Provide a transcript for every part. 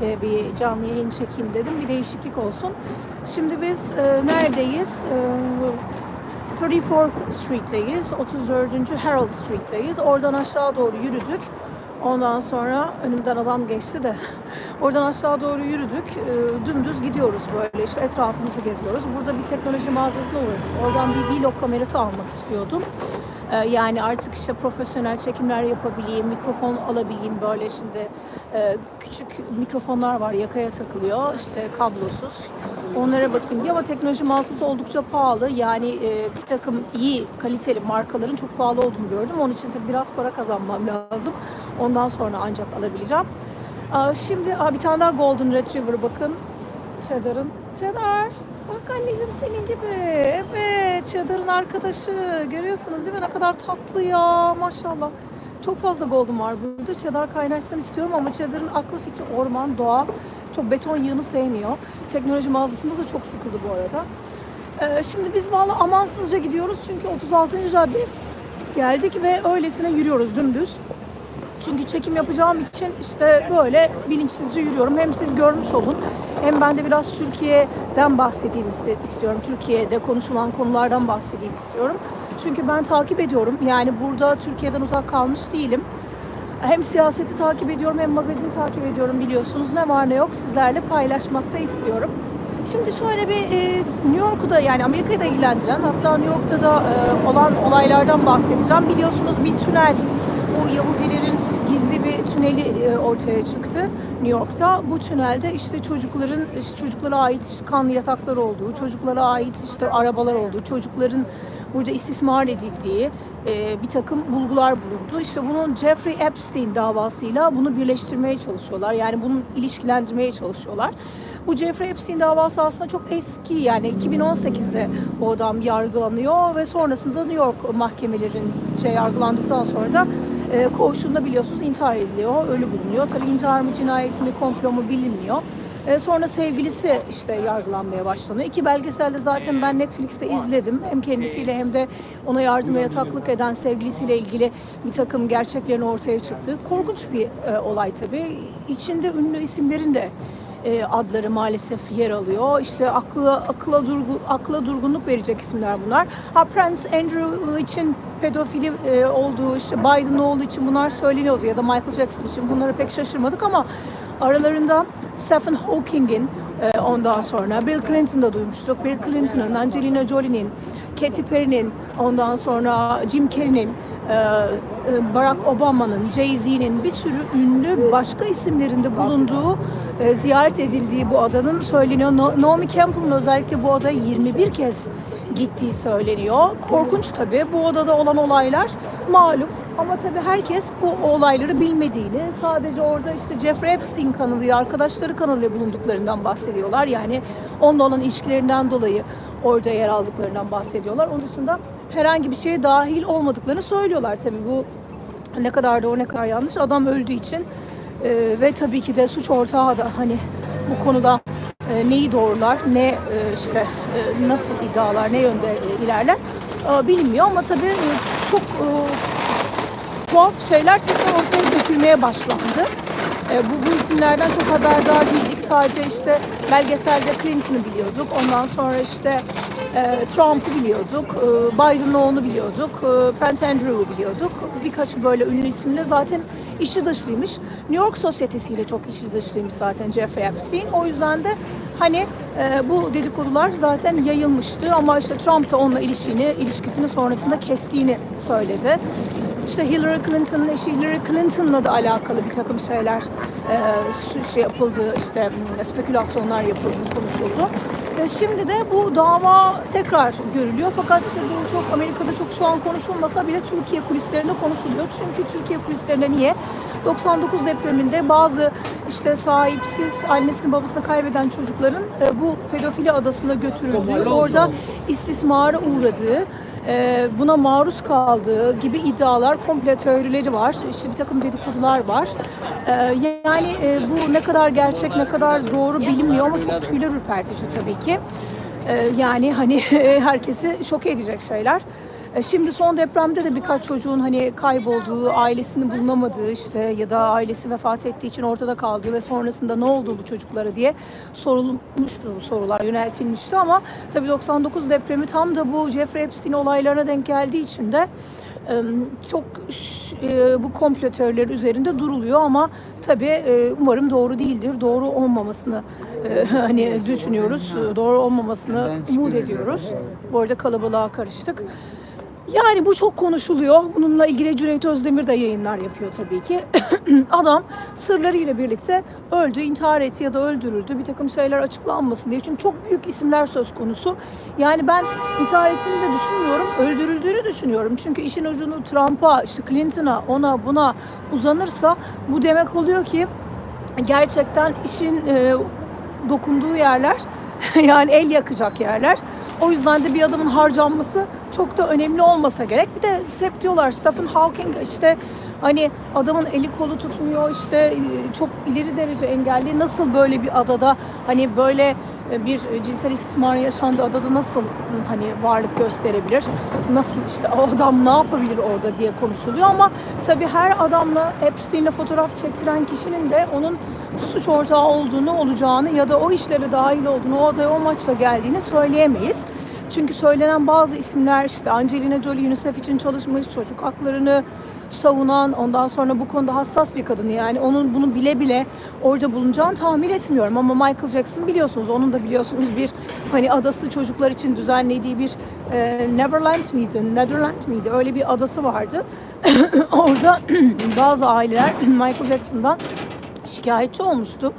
bir canlı yayın çekeyim dedim. Bir değişiklik olsun. Şimdi biz e, neredeyiz? E, 34th Street'teyiz. 34. Harold Street'teyiz. Oradan aşağı doğru yürüdük. Ondan sonra önümden adam geçti de oradan aşağı doğru yürüdük. E, dümdüz gidiyoruz böyle işte etrafımızı geziyoruz. Burada bir teknoloji mağazasına uğradım. Oradan bir vlog kamerası almak istiyordum. E, yani artık işte profesyonel çekimler yapabileyim, mikrofon alabileyim böyle şimdi e, küçük mikrofonlar var yakaya takılıyor işte kablosuz. Onlara bakayım diye ama teknoloji mağazası oldukça pahalı. Yani e, bir takım iyi kaliteli markaların çok pahalı olduğunu gördüm. Onun için tabii biraz para kazanmam lazım. Ondan sonra ancak alabileceğim. Şimdi bir tane daha Golden Retriever bakın. Cheddar'ın. Cheddar. Bak anneciğim senin gibi. Evet. Cheddar'ın arkadaşı. Görüyorsunuz değil mi? Ne kadar tatlı ya. Maşallah. Çok fazla Golden var burada. Cheddar kaynaşsın istiyorum ama Cheddar'ın aklı fikri orman, doğa. Çok beton yığını sevmiyor. Teknoloji mağazasında da çok sıkıldı bu arada. Ee, şimdi biz valla amansızca gidiyoruz çünkü 36. cadde geldik ve öylesine yürüyoruz dümdüz. Çünkü çekim yapacağım için işte böyle bilinçsizce yürüyorum. Hem siz görmüş olun hem ben de biraz Türkiye'den bahsedeyim istiyorum. Türkiye'de konuşulan konulardan bahsedeyim istiyorum. Çünkü ben takip ediyorum. Yani burada Türkiye'den uzak kalmış değilim. Hem siyaseti takip ediyorum hem magazin takip ediyorum biliyorsunuz. Ne var ne yok sizlerle paylaşmak da istiyorum. Şimdi şöyle bir e, New York'u da yani Amerika'yı da ilgilendiren hatta New York'ta da e, olan olaylardan bahsedeceğim. Biliyorsunuz bir tünel bu Yahudilerin gizli bir tüneli e, ortaya çıktı New York'ta. Bu tünelde işte çocukların çocuklara ait kanlı yataklar olduğu, çocuklara ait işte arabalar olduğu, çocukların burada istismar edildiği e, bir takım bulgular bulundu. İşte bunun Jeffrey Epstein davasıyla bunu birleştirmeye çalışıyorlar. Yani bunu ilişkilendirmeye çalışıyorlar. Bu Jeffrey Epstein davası aslında çok eski yani 2018'de bu adam yargılanıyor ve sonrasında New York mahkemelerince yargılandıktan sonra da e, koğuşunda biliyorsunuz intihar ediliyor, ölü bulunuyor. Tabii intihar mı, cinayet mi, komplo mu bilinmiyor. E, sonra sevgilisi işte yargılanmaya başlanıyor. İki belgeselde zaten ben Netflix'te izledim. Hem kendisiyle hem de ona yardım ve yataklık eden sevgilisiyle ilgili bir takım gerçeklerin ortaya çıktığı. Korkunç bir e, olay tabii. İçinde ünlü isimlerin de e, adları maalesef yer alıyor. İşte akla akla durgu, akla durgunluk verecek isimler bunlar. Ha Prince Andrew için pedofili e, olduğu işte Biden oğlu için bunlar söyleniyordu ya da Michael Jackson için bunları pek şaşırmadık ama aralarında Stephen Hawking'in e, ondan sonra Bill Clinton'da duymuştuk. Bill Clinton'ın, Angelina Jolie'nin, Katy Perry'nin, ondan sonra Jim Carrey'nin, e, Barack Obama'nın, Jay-Z'nin bir sürü ünlü başka isimlerinde bulunduğu, ziyaret edildiği bu adanın söyleniyor. Naomi Campbell'ın özellikle bu adaya 21 kez gittiği söyleniyor. Korkunç tabii. Bu odada olan olaylar malum. Ama tabii herkes bu olayları bilmediğini, sadece orada işte Jeffrey Epstein kanalıyla, arkadaşları kanalıyla bulunduklarından bahsediyorlar. Yani onunla olan ilişkilerinden dolayı orada yer aldıklarından bahsediyorlar. Onun dışında herhangi bir şeye dahil olmadıklarını söylüyorlar tabii. Bu ne kadar doğru ne kadar yanlış. Adam öldüğü için e, ve tabii ki de suç ortağı da hani bu konuda e, neyi doğrular, ne e, işte e, nasıl iddialar, ne yönde ilerler bilinmiyor ama tabii çok tuhaf şeyler tekrar ortaya dökülmeye başlandı. Bu, bu isimlerden çok haberdar değildik. Sadece işte belgeselde Clinton'ı biliyorduk. Ondan sonra işte e, Trump'ı biliyorduk. E, Biden'ın oğlunu biliyorduk. E, Prince Andrew'u biliyorduk. Birkaç böyle ünlü isimle zaten içi dışlıymış. New York sosyetesiyle çok içi dışlıymış zaten Jeffrey Epstein. O yüzden de hani e, bu dedikodular zaten yayılmıştı ama işte Trump da onunla ilişkini, ilişkisini sonrasında kestiğini söyledi. İşte Hillary Clinton'ın eşi Hillary Clinton'la da alakalı bir takım şeyler e, şey yapıldı, işte spekülasyonlar yapıldı, konuşuldu. E, şimdi de bu dava tekrar görülüyor fakat işte bu çok Amerika'da çok şu an konuşulmasa bile Türkiye kulislerinde konuşuluyor. Çünkü Türkiye kulislerinde niye? 99 depreminde bazı işte sahipsiz annesini babasını kaybeden çocukların e, bu pedofili adasına götürüldüğü, orada istismara uğradığı, buna maruz kaldığı gibi iddialar, komple teorileri var. İşte bir takım dedikodular var. E, yani e, bu ne kadar gerçek, ne kadar doğru bilinmiyor ama çok tüyler ürpertici tabii ki. E, yani hani herkesi şok edecek şeyler. E, Şimdi son depremde de birkaç çocuğun hani kaybolduğu, ailesini bulunamadığı işte ya da ailesi vefat ettiği için ortada kaldığı ve sonrasında ne oldu bu çocuklara diye sorulmuştu bu sorular, yöneltilmişti ama tabii 99 depremi tam da bu Jeffrey Epstein olaylarına denk geldiği için de çok e, bu komplo teorileri üzerinde duruluyor ama tabii e, umarım doğru değildir. Doğru olmamasını hani düşünüyoruz. Doğru olmamasını umut ediyoruz. Bu arada kalabalığa karıştık. Yani bu çok konuşuluyor. Bununla ilgili Cüneyt Özdemir de yayınlar yapıyor tabii ki. Adam sırlarıyla birlikte öldü, intihar etti ya da öldürüldü. Bir takım şeyler açıklanmasın diye. Çünkü çok büyük isimler söz konusu. Yani ben intihar ettiğini de düşünmüyorum, öldürüldüğünü düşünüyorum. Çünkü işin ucunu Trump'a, işte Clinton'a, ona buna uzanırsa bu demek oluyor ki gerçekten işin e, dokunduğu yerler yani el yakacak yerler. O yüzden de bir adamın harcanması çok da önemli olmasa gerek. Bir de hep diyorlar Stephen Hawking işte hani adamın eli kolu tutmuyor işte e, çok ileri derece engelli nasıl böyle bir adada hani böyle e, bir cinsel istismar yaşandığı adada nasıl hani varlık gösterebilir? Nasıl işte o adam ne yapabilir orada diye konuşuluyor ama tabii her adamla Epstein'le fotoğraf çektiren kişinin de onun suç ortağı olduğunu olacağını ya da o işlere dahil olduğunu, o adaya o maçla geldiğini söyleyemeyiz. Çünkü söylenen bazı isimler işte Angelina Jolie UNICEF için çalışmış, çocuk haklarını savunan, ondan sonra bu konuda hassas bir kadın yani onun bunu bile bile orada bulunacağını tahmin etmiyorum ama Michael Jackson biliyorsunuz onun da biliyorsunuz bir hani adası çocuklar için düzenlediği bir e, Neverland miydi, Netherland miydi öyle bir adası vardı. orada bazı aileler Michael Jackson'dan şikayetçi olmuştu.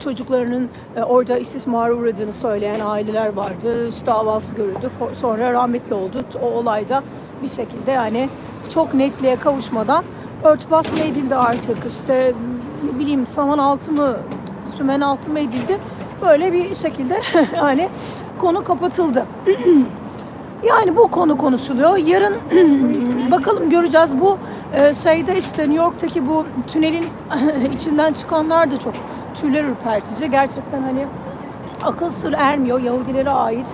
Çocuklarının e, orada istismara uğradığını söyleyen aileler vardı. İşte davası görüldü. Sonra rahmetli oldu. O olayda bir şekilde yani çok netliğe kavuşmadan örtbas mı edildi artık işte ne bileyim saman altı mı sümen altı mı edildi. Böyle bir şekilde yani konu kapatıldı. Yani bu konu konuşuluyor. Yarın bakalım göreceğiz. Bu şeyde işte New York'taki bu tünelin içinden çıkanlar da çok tüyler ürpertici. Gerçekten hani akıl sır ermiyor Yahudilere ait.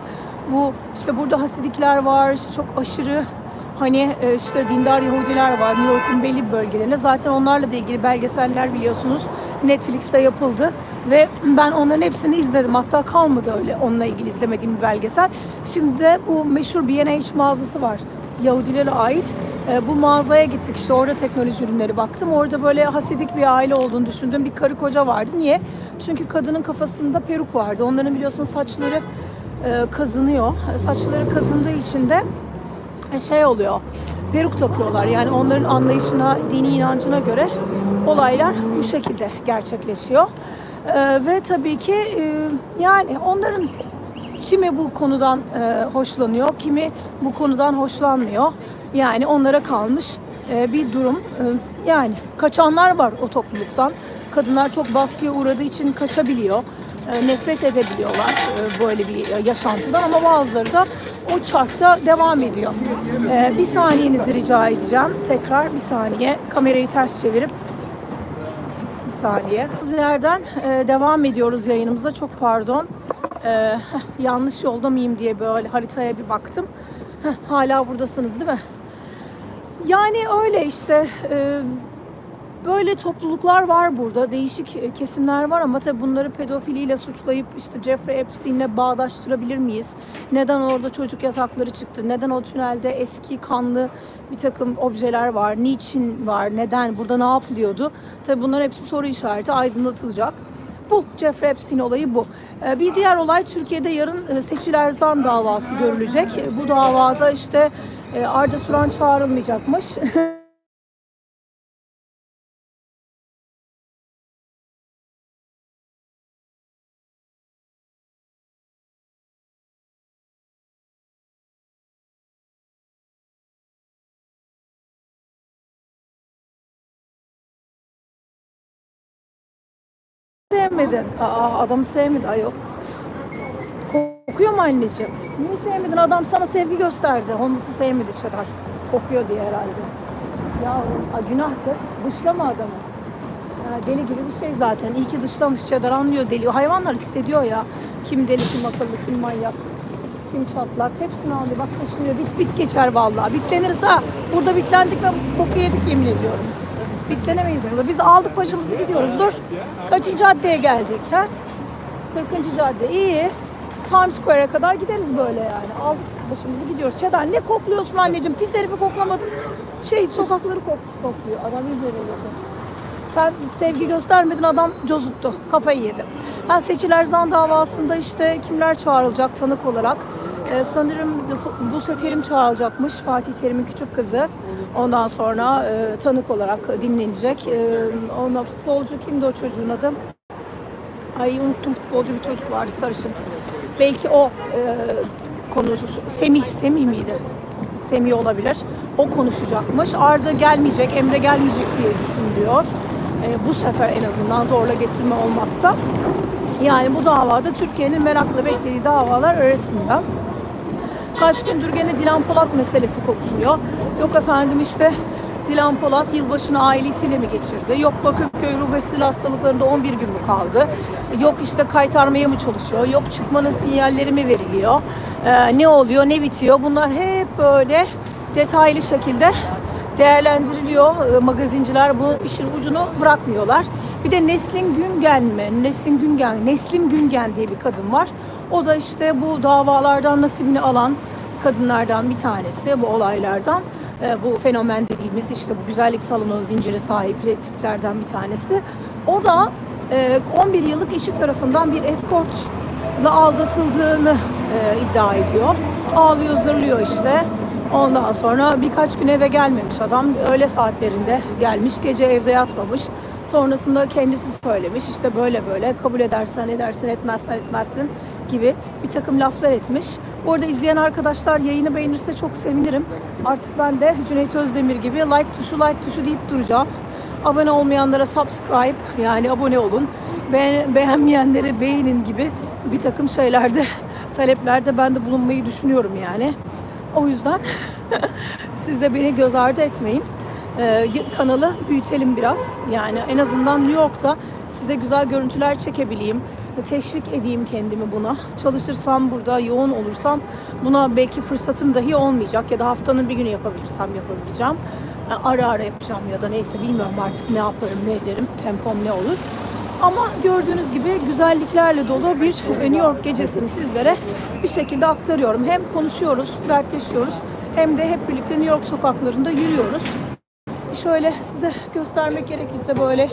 Bu işte burada Hasidikler var. çok aşırı hani e, işte dindar Yahudiler var New York'un belli bölgelerinde. Zaten onlarla da ilgili belgeseller biliyorsunuz Netflix'te yapıldı ve ben onların hepsini izledim. Hatta kalmadı öyle onunla ilgili izlemediğim bir belgesel. Şimdi de bu meşhur B&H mağazası var. Yahudilere ait. E, bu mağazaya gittik işte orada teknoloji ürünleri baktım. Orada böyle hasidik bir aile olduğunu düşündüğüm bir karı koca vardı. Niye? Çünkü kadının kafasında peruk vardı. Onların biliyorsun saçları e, kazınıyor. Saçları kazındığı için de şey oluyor. Peruk takıyorlar. Yani onların anlayışına, dini inancına göre olaylar bu şekilde gerçekleşiyor. Ee, ve tabii ki e, yani onların kimi bu konudan e, hoşlanıyor, kimi bu konudan hoşlanmıyor. Yani onlara kalmış e, bir durum. E, yani kaçanlar var o topluluktan. Kadınlar çok baskıya uğradığı için kaçabiliyor. E, nefret edebiliyorlar e, böyle bir e, yaşantıdan ama bazıları da o çarkta devam ediyor. E, bir saniyenizi rica edeceğim. Tekrar bir saniye kamerayı ters çevirip saniye. Dizilerden e, devam ediyoruz yayınımıza. Çok pardon. E, yanlış yolda mıyım diye böyle haritaya bir baktım. Heh, hala buradasınız değil mi? Yani öyle işte. e, böyle topluluklar var burada. Değişik e, kesimler var ama tabii bunları pedofiliyle suçlayıp işte Jeffrey Epstein'le bağdaştırabilir miyiz? Neden orada çocuk yatakları çıktı? Neden o tünelde eski kanlı bir takım objeler var? Niçin var? Neden? Burada ne yapılıyordu? Tabii bunlar hepsi soru işareti aydınlatılacak. Bu Jeffrey Epstein olayı bu. Ee, Bir diğer olay Türkiye'de yarın e, Seçil Erzan davası görülecek. E, Bu davada işte e, Arda Turan çağrılmayacakmış. sevmedin. Aa, adamı sevmedi ayol. Kokuyor mu anneciğim? Niye sevmedin? Adam sana sevgi gösterdi. Onu nasıl sevmedi Çedar? Kokuyor diye herhalde. Ya a, günah kız. Dışlama adamı. Ya, deli gibi bir şey zaten. İyi ki dışlamış Çedar anlıyor deli. Hayvanlar hissediyor ya. Kim deli, kim akıllı, kim manyak. kim çatlak hepsini aldı. Bak taşınıyor. Bit bit geçer vallahi. Bitlenirse ha, burada bitlendik ve koku yedik yemin ediyorum. Bitlenemeyiz burada. Biz aldık başımızı gidiyoruz. Dur. Kaçıncı caddeye geldik ha? 40. cadde. İyi. Times Square'e kadar gideriz böyle yani. Aldık başımızı gidiyoruz. Çedar ne kokluyorsun anneciğim? Pis herifi koklamadın. Şey sokakları kok kokluyor. Adam iyice. Sen sevgi göstermedin adam cozuttu. Kafayı yedi. Ha seçiler zan davasında işte kimler çağrılacak tanık olarak? Ee, sanırım Buse Terim çağrılacakmış. Fatih Terim'in küçük kızı. Ondan sonra e, tanık olarak dinlenecek. E, ona futbolcu kimdi o çocuğun adı? Ay unuttum futbolcu bir çocuk vardı sarışın. Belki o e, konusu Semih Semih miydi? Semih olabilir. O konuşacakmış. Arda gelmeyecek, Emre gelmeyecek diye düşünülüyor. E, bu sefer en azından zorla getirme olmazsa. Yani bu davada Türkiye'nin merakla beklediği davalar arasında. Kaç gündür gene Dilan Polat meselesi konuşuluyor. Yok efendim işte Dilan Polat yılbaşını ailesiyle mi geçirdi? Yok Bakırköy ruh ve sinir hastalıklarında 11 gün mü kaldı? Yok işte kaytarmaya mı çalışıyor? Yok çıkmanın sinyalleri mi veriliyor? Ee, ne oluyor, ne bitiyor? Bunlar hep böyle detaylı şekilde değerlendiriliyor. Ee, magazinciler bu işin ucunu bırakmıyorlar. Bir de Neslin Güngen mi? Neslin Güngen, Neslim Güngen diye bir kadın var. O da işte bu davalardan nasibini alan kadınlardan bir tanesi bu olaylardan. Ee, bu fenomen dediğimiz işte bu güzellik salonu zinciri sahibi tiplerden bir tanesi. O da e, 11 yıllık eşi tarafından bir eskortla aldatıldığını e, iddia ediyor. Ağlıyor, zırlıyor işte. Ondan sonra birkaç gün eve gelmemiş adam. Öğle saatlerinde gelmiş, gece evde yatmamış. Sonrasında kendisi söylemiş işte böyle böyle kabul edersen edersin etmezsen etmezsin gibi bir takım laflar etmiş. Bu arada izleyen arkadaşlar yayını beğenirse çok sevinirim. Artık ben de Cüneyt Özdemir gibi like tuşu like tuşu deyip duracağım. Abone olmayanlara subscribe yani abone olun. Beğen, beğenmeyenlere beğenin gibi bir takım şeylerde taleplerde ben de bulunmayı düşünüyorum yani. O yüzden siz de beni göz ardı etmeyin. Ee, kanalı büyütelim biraz. Yani en azından New York'ta size güzel görüntüler çekebileyim. Teşvik edeyim kendimi buna. Çalışırsam burada yoğun olursam buna belki fırsatım dahi olmayacak ya da haftanın bir günü yapabilirsem yapabileceğim. Yani ara ara yapacağım ya da neyse bilmiyorum artık ne yaparım ne ederim tempom ne olur. Ama gördüğünüz gibi güzelliklerle dolu bir New York gecesini sizlere bir şekilde aktarıyorum. Hem konuşuyoruz, dertleşiyoruz hem de hep birlikte New York sokaklarında yürüyoruz. Şöyle size göstermek gerekirse böyle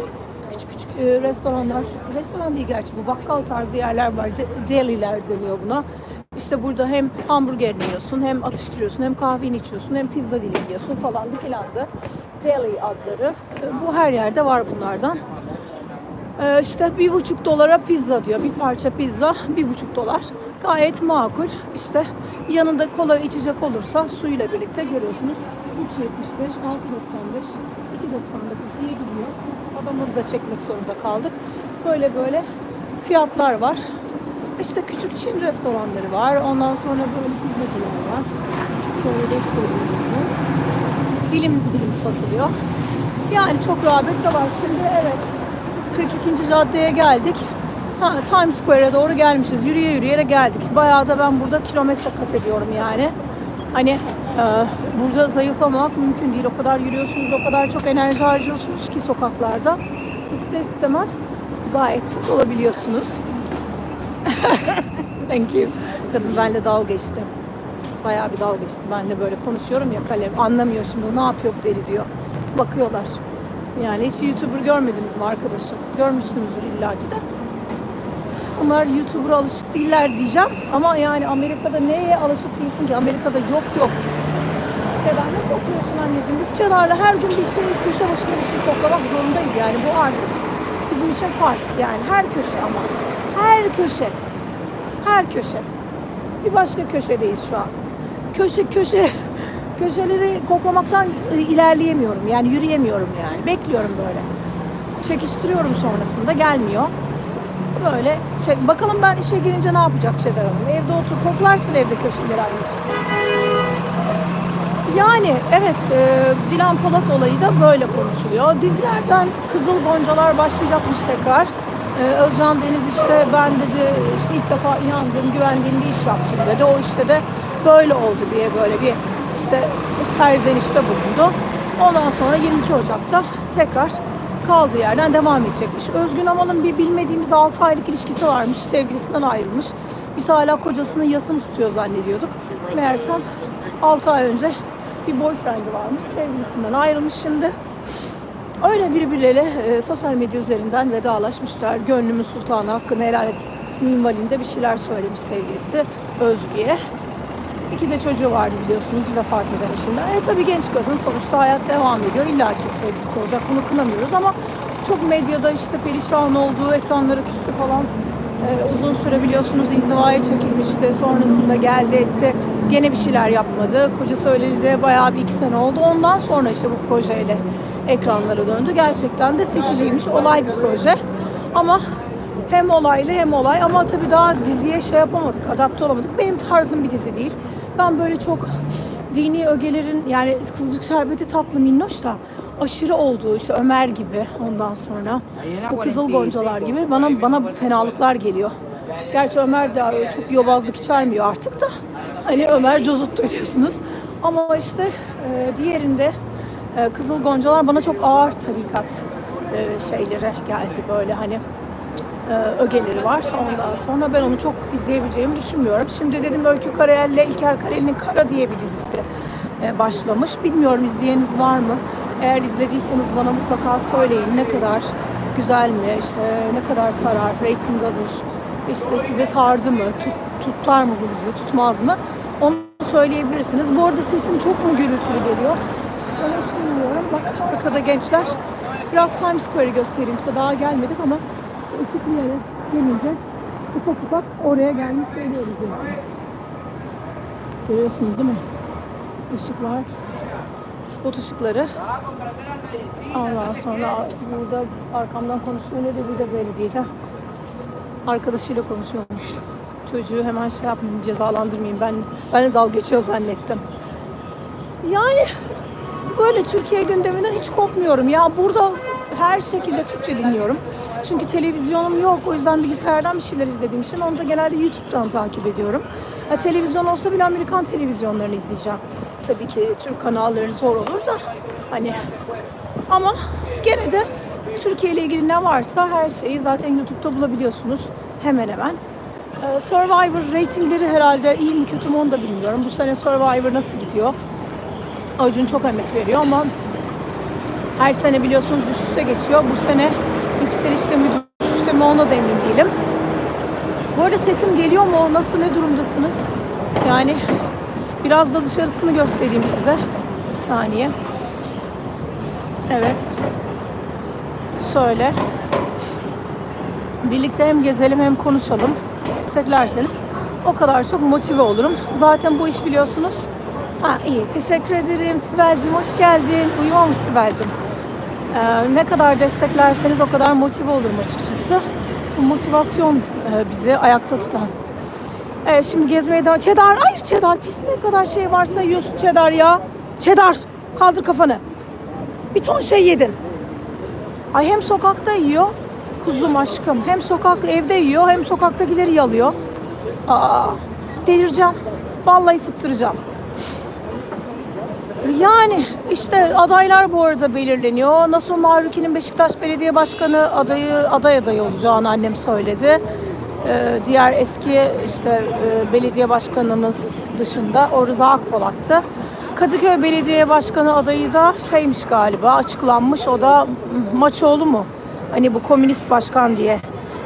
küçük küçük e, restoranlar, restoran değil gerçi bu bakkal tarzı yerler var. De- Deliler deniyor buna. İşte burada hem hamburgerini yiyorsun, hem atıştırıyorsun, hem kahveni içiyorsun, hem pizza dilimi yiyorsun falan filan da. Deli adları. E, Bu her yerde var bunlardan. Ee, işte bir buçuk dolara pizza diyor. Bir parça pizza bir buçuk dolar. Gayet makul. İşte yanında kola içecek olursa suyla birlikte görüyorsunuz. 3.75, 6.95, 2.99 diye gidiyor. Adamı da çekmek zorunda kaldık. Böyle böyle fiyatlar var. İşte küçük Çin restoranları var. Ondan sonra böyle pizzacılar var. Şöyle göstereyim size. Dilim dilim satılıyor. Yani çok rağbet de var. Şimdi evet 42. caddeye geldik. Ha, Times Square'e doğru gelmişiz. Yürüye yürüyerek geldik. Bayağı da ben burada kilometre kat ediyorum yani. Hani burada zayıflamak mümkün değil. O kadar yürüyorsunuz, o kadar çok enerji harcıyorsunuz ki sokaklarda. İster istemez gayet fit olabiliyorsunuz. Thank you. Kadın benimle dalga geçti. Bayağı bir dalga geçti. Ben de böyle konuşuyorum ya kalem. Anlamıyor şimdi o ne yapıyor bu deli diyor. Bakıyorlar. Yani hiç YouTuber görmediniz mi arkadaşım? Görmüşsünüzdür illaki de. Bunlar YouTuber'a alışık değiller diyeceğim. Ama yani Amerika'da neye alışık değilsin ki? Amerika'da yok yok. Çedar ne kokluyorsun anneciğim? Biz Çedar'la her gün bir şey, köşe başında bir şey koklamak zorundayız yani. Bu artık bizim için farz yani. Her köşe ama. Her köşe. Her köşe. Bir başka köşedeyiz şu an. Köşe köşe köşeleri koklamaktan e, ilerleyemiyorum. Yani yürüyemiyorum yani. Bekliyorum böyle. Çekiştiriyorum sonrasında gelmiyor. Böyle çek. Bakalım ben işe girince ne yapacak Çedar Hanım? Evde otur koklarsın evde köşeleri anneciğim. Yani evet e, Dilan Polat olayı da böyle konuşuluyor. Dizilerden Kızıl Goncalar başlayacakmış tekrar. Ee, Özcan Deniz işte ben dedi işte ilk defa inandığım, güvendiğim bir iş yaptım dedi. O işte de böyle oldu diye böyle bir işte serzenişte bulundu. Ondan sonra 22 Ocak'ta tekrar kaldığı yerden devam edecekmiş. Özgün Amal'ın bir bilmediğimiz 6 aylık ilişkisi varmış. Sevgilisinden ayrılmış. Biz hala kocasının yasını tutuyor zannediyorduk. Meğersem 6 ay önce bir boyfriend'i varmış. Sevgilisinden ayrılmış şimdi. Öyle birbirleriyle e, sosyal medya üzerinden vedalaşmışlar. Gönlümün sultanı hakkını helal et minvalinde bir şeyler söylemiş sevgilisi Özgü'ye. İki de çocuğu vardı biliyorsunuz vefat eden eşinden. E tabii genç kadın sonuçta hayat devam ediyor. İlla ki sevgilisi olacak bunu kınamıyoruz ama çok medyada işte perişan olduğu, ekranlara küstü falan. E, uzun süre biliyorsunuz inzivaya çekilmişti. Sonrasında geldi etti. Gene bir şeyler yapmadı. Kocası öyleli de bayağı bir iki sene oldu. Ondan sonra işte bu projeyle ekranlara döndü. Gerçekten de seçiciymiş. Olay bir proje. Ama hem olaylı hem olay ama tabii daha diziye şey yapamadık, adapte olamadık. Benim tarzım bir dizi değil. Ben böyle çok dini ögelerin yani Kızılcık Şerbeti tatlı minnoş da aşırı olduğu işte Ömer gibi ondan sonra bu Kızıl Goncalar gibi bana bana fenalıklar geliyor. Gerçi Ömer de çok yobazlık içermiyor artık da. Hani Ömer cozut biliyorsunuz. Ama işte e, diğerinde e, Kızıl Goncalar bana çok ağır tarikat e, şeylere geldi böyle hani e, ögeleri var. Ondan sonra ben onu çok izleyebileceğimi düşünmüyorum. Şimdi dedim Öykü Karayel ile İlker Karayel'in Kara diye bir dizisi e, başlamış. Bilmiyorum izleyeniniz var mı? Eğer izlediyseniz bana mutlaka söyleyin ne kadar güzel mi, işte ne kadar sarar, rating alır, işte size sardı mı, tut, tutar mı bu dizi, tutmaz mı? Onu söyleyebilirsiniz. Bu arada sesim çok mu gürültülü geliyor? Ben hiç bilmiyorum. Bak arkada gençler. Biraz Times Square'i göstereyim size. Daha gelmedik ama işte ışıklı yere gelince ufak ufak oraya gelmiş oluyoruz yani. Görüyorsunuz değil mi? Işıklar, spot ışıkları. Ondan sonra burada arkamdan konuşuyor ne dediği de belli değil ha. Arkadaşıyla konuşuyormuş. Çocuğu hemen şey yapmayayım, cezalandırmayayım. Ben ben de dalga geçiyor zannettim. Yani böyle Türkiye gündeminden hiç kopmuyorum. Ya burada her şekilde Türkçe dinliyorum. Çünkü televizyonum yok. O yüzden bilgisayardan bir şeyler izlediğim için onu da genelde YouTube'dan takip ediyorum. Ha, televizyon olsa bile Amerikan televizyonlarını izleyeceğim. Tabii ki Türk kanalları zor olur da hani ama gene de Türkiye ile ilgili ne varsa her şeyi zaten YouTube'da bulabiliyorsunuz hemen hemen. Ee, Survivor ratingleri herhalde iyi mi kötü mü onu da bilmiyorum. Bu sene Survivor nasıl gidiyor? Acun çok emek veriyor ama her sene biliyorsunuz düşüşe geçiyor. Bu sene yükselişte mi düşüşte mi ona da emin değilim. Bu arada sesim geliyor mu? Nasıl ne durumdasınız? Yani biraz da dışarısını göstereyim size. Bir saniye. Evet. Şöyle. Birlikte hem gezelim hem konuşalım. Desteklerseniz o kadar çok motive olurum. Zaten bu iş biliyorsunuz. Ha iyi. Teşekkür ederim Sibel'cim. Hoş geldin. Uyumamış Sibel'cim. Ee, ne kadar desteklerseniz o kadar motive olurum açıkçası. Bu motivasyon e, bizi ayakta tutan. Evet şimdi gezmeye devam. Çedar, hayır çedar pis ne kadar şey varsa yiyorsun çedar ya. Çedar, kaldır kafanı. Bir ton şey yedin. Ay hem sokakta yiyor, kuzum aşkım. Hem sokak evde yiyor, hem sokaktakileri yalıyor. Aa, delireceğim. Vallahi fıttıracağım. Yani işte adaylar bu arada belirleniyor. Nasuh Mahruki'nin Beşiktaş Belediye Başkanı adayı aday adayı olacağını annem söyledi. Ee, diğer eski işte e, belediye başkanımız dışında o Rıza Akpolat'tı. Kadıköy Belediye Başkanı adayı da şeymiş galiba açıklanmış. O da Maçoğlu mu? Hani bu komünist başkan diye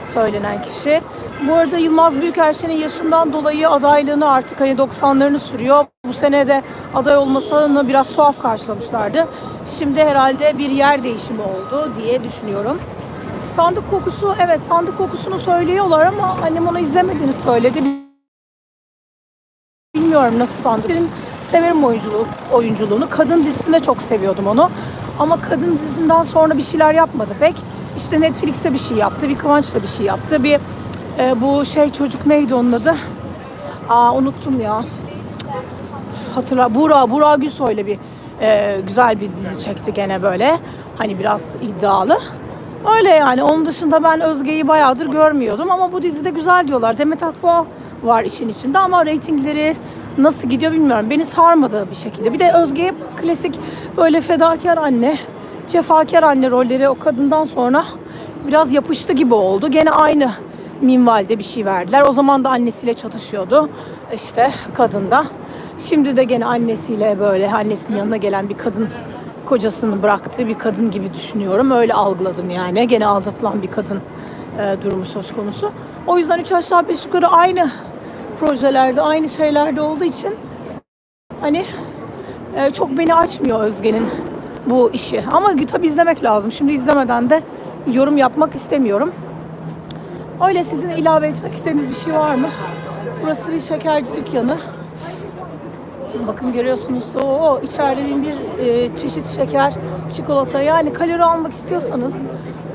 söylenen kişi. Bu arada Yılmaz Büyükerşen'in yaşından dolayı adaylığını artık hani 90'larını sürüyor. Bu sene de aday olmasını biraz tuhaf karşılamışlardı. Şimdi herhalde bir yer değişimi oldu diye düşünüyorum. Sandık kokusu, evet sandık kokusunu söylüyorlar ama annem onu izlemediğini söyledi. Bilmiyorum nasıl sandık. Benim severim oyunculuğu, oyunculuğunu. Kadın dizisinde çok seviyordum onu. Ama kadın dizisinden sonra bir şeyler yapmadı pek. İşte Netflix'te bir şey yaptı, bir Kıvanç'la bir şey yaptı. Bir e, bu şey çocuk neydi onun adı? Aa unuttum ya. Hatırla Buğra, Buğra Gülsoy'la bir e, güzel bir dizi çekti gene böyle. Hani biraz iddialı. Öyle yani. Onun dışında ben Özge'yi bayağıdır görmüyordum ama bu dizide güzel diyorlar. Demet Akbağ var işin içinde ama reytingleri nasıl gidiyor bilmiyorum. Beni sarmadı bir şekilde. Bir de Özge klasik böyle fedakar anne, cefakar anne rolleri o kadından sonra biraz yapıştı gibi oldu. Gene aynı minvalde bir şey verdiler. O zaman da annesiyle çatışıyordu. işte kadında. Şimdi de gene annesiyle böyle annesinin yanına gelen bir kadın kocasını bıraktığı bir kadın gibi düşünüyorum. Öyle algıladım yani. Gene aldatılan bir kadın e, durumu söz konusu. O yüzden üç aşağı beş yukarı aynı projelerde, aynı şeylerde olduğu için hani e, çok beni açmıyor Özge'nin bu işi. Ama tabii izlemek lazım. Şimdi izlemeden de yorum yapmak istemiyorum. Öyle sizin ilave etmek istediğiniz bir şey var mı? Burası bir şekerci dükkanı. Bakın görüyorsunuz o içeride bin bir e, çeşit şeker, çikolata. Yani kalori almak istiyorsanız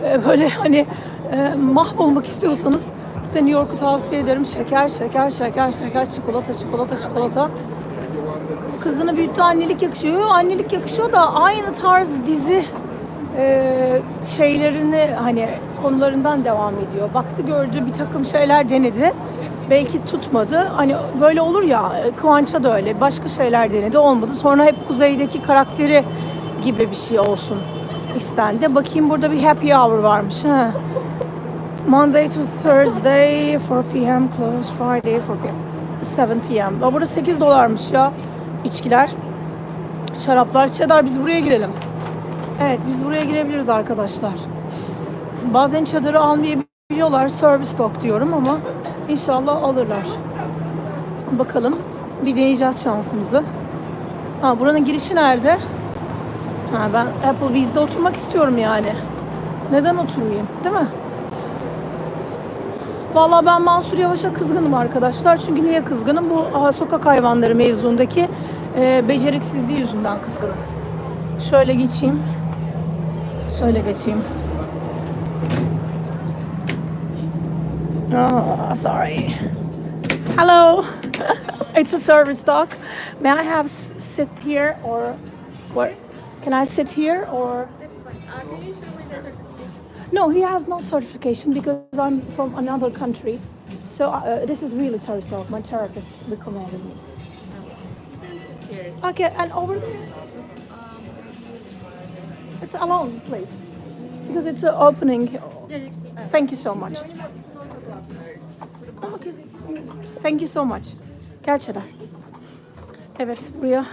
e, böyle hani e, mahvolmak istiyorsanız size New York'u tavsiye ederim. Şeker, şeker, şeker, şeker, çikolata, çikolata, çikolata. Kızını büyüttü annelik yakışıyor. Annelik yakışıyor da aynı tarz dizi e, şeylerini hani konularından devam ediyor. Baktı gördü bir takım şeyler denedi. Belki tutmadı. Hani böyle olur ya Kıvanç'a da öyle. Başka şeyler denedi olmadı. Sonra hep kuzeydeki karakteri gibi bir şey olsun istendi. Bakayım burada bir happy hour varmış. Ha. Monday to Thursday 4 p.m. close Friday 4 p.m. 7 p.m. Burada 8 dolarmış ya içkiler. Şaraplar. Cheddar biz buraya girelim. Evet biz buraya girebiliriz arkadaşlar. Bazen çadırı almayabiliyorlar. Service dog diyorum ama inşallah alırlar. Bakalım. Bir deneyeceğiz şansımızı. Ha buranın girişi nerede? Ha ben Applebee's'de oturmak istiyorum yani. Neden oturmayayım? Değil mi? Vallahi ben Mansur Yavaş'a kızgınım arkadaşlar. Çünkü niye kızgınım? Bu aha, sokak hayvanları mevzundaki e, beceriksizliği yüzünden kızgınım. Şöyle geçeyim. Şöyle geçeyim. Oh, sorry. Hello. it's a service dog. May I have sit here or where? Can I sit here or? No, he has no certification because I'm from another country. So uh, this is really service dog. My therapist recommended me. Okay, and over there. It's a long place Because it's an opening. Thank you so much. Okay. Thank you so much. Gel Çedar. Evet, buraya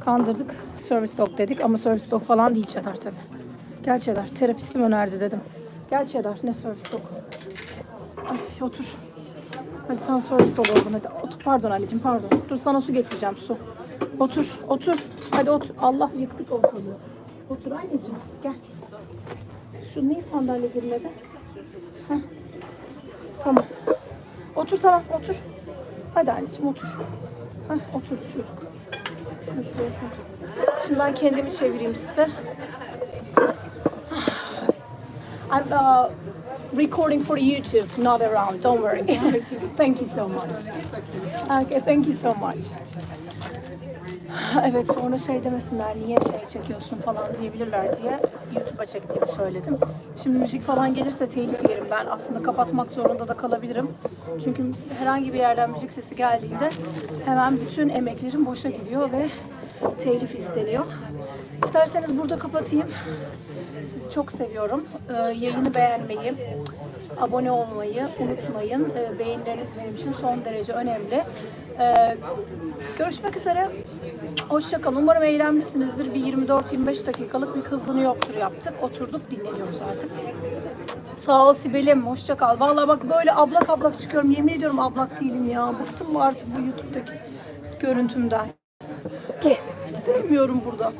kandırdık. Service dog dedik ama service dog falan değil Çedar tabi. Gel Çedar. Terapistim önerdi dedim. Gel Çedar. Ne service dog? Ay, otur. Hadi sen service dog oldun hadi. Otur. Pardon Ali'cim pardon. Dur sana su getireceğim su. Otur, otur. Hadi otur. Allah yıktık ortalığı. Otur anneciğim, gel. Şu niye sandalye girmedi? Heh. Tamam. Otur tamam, otur. Hadi anneciğim otur. Heh, otur çocuk. Şunu şuraya sar. Şimdi ben kendimi çevireyim size. I'm uh, recording for YouTube, not around. Don't worry. thank you so much. Okay, thank you so much. Evet sonra şey demesinler niye şey çekiyorsun falan diyebilirler diye YouTube'a çektiğimi söyledim. Şimdi müzik falan gelirse telif yerim ben. Aslında kapatmak zorunda da kalabilirim. Çünkü herhangi bir yerden müzik sesi geldiğinde hemen bütün emeklerim boşa gidiyor ve telif isteniyor. İsterseniz burada kapatayım. Sizi çok seviyorum. Ee, yayını beğenmeyi, abone olmayı unutmayın. Ee, beğenileriniz benim için son derece önemli. Ee, görüşmek üzere. Hoşçakalın. Umarım eğlenmişsinizdir. Bir 24-25 dakikalık bir hızını yoktur yaptık. Oturduk dinleniyoruz artık. Sağ ol Sibel'im. Hoşça kal. Vallahi bak böyle ablak ablak çıkıyorum. Yemin ediyorum ablak değilim ya. Bıktım mı artık bu YouTube'daki görüntümden. Kendimi istemiyorum burada.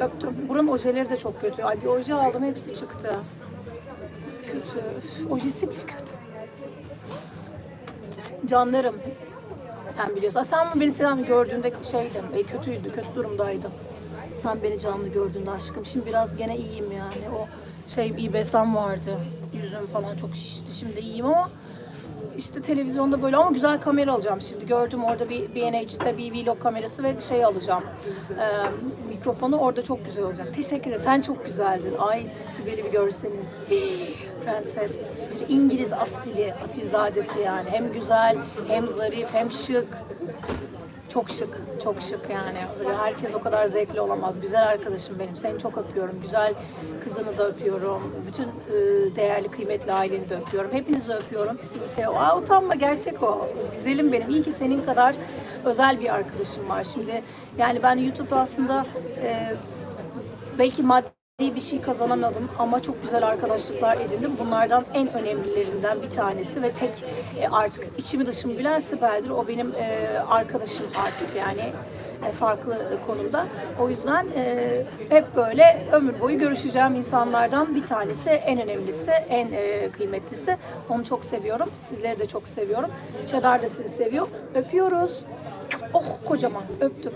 Öptüm. Buranın ojeleri de çok kötü. Ay bir oje aldım hepsi çıktı. Nasıl kötü? Üf, ojesi bile kötü. Canlarım. Sen biliyorsun. Sen mi beni sen gördüğünde şeydim, e, kötüydü, kötü durumdaydım. Sen beni canlı gördüğünde aşkım. Şimdi biraz gene iyiyim yani. O şey bir besem vardı. Yüzüm falan çok şişti. Şimdi iyiyim ama işte televizyonda böyle ama güzel kamera alacağım şimdi. Gördüm orada bir B&H'te bir vlog kamerası ve şey alacağım. Ee, mikrofonu orada çok güzel olacak. Teşekkür ederim. Sen çok güzeldin. Ay siz Sibel'i bir görseniz. Prenses. Bir İngiliz asili, asilzadesi yani. Hem güzel, hem zarif, hem şık. Çok şık, çok şık yani. Böyle herkes o kadar zevkli olamaz. Güzel arkadaşım benim. Seni çok öpüyorum. Güzel kızını da öpüyorum. Bütün e, değerli, kıymetli aileni de öpüyorum. Hepinizi öpüyorum. Sizi seviyorum. Aa utanma gerçek o. Güzelim benim. İyi ki senin kadar özel bir arkadaşım var. Şimdi yani ben YouTube'da aslında e, belki maddi bir şey kazanamadım ama çok güzel arkadaşlıklar edindim. Bunlardan en önemlilerinden bir tanesi ve tek e, artık içimi dışımı bilen Sibel'dir. O benim e, arkadaşım artık yani e, farklı konumda. O yüzden hep böyle ömür boyu görüşeceğim insanlardan bir tanesi, en önemlisi, en kıymetlisi. Onu çok seviyorum. Sizleri de çok seviyorum. Çedar da sizi seviyor. Öpüyoruz. Oh kocaman öptüm.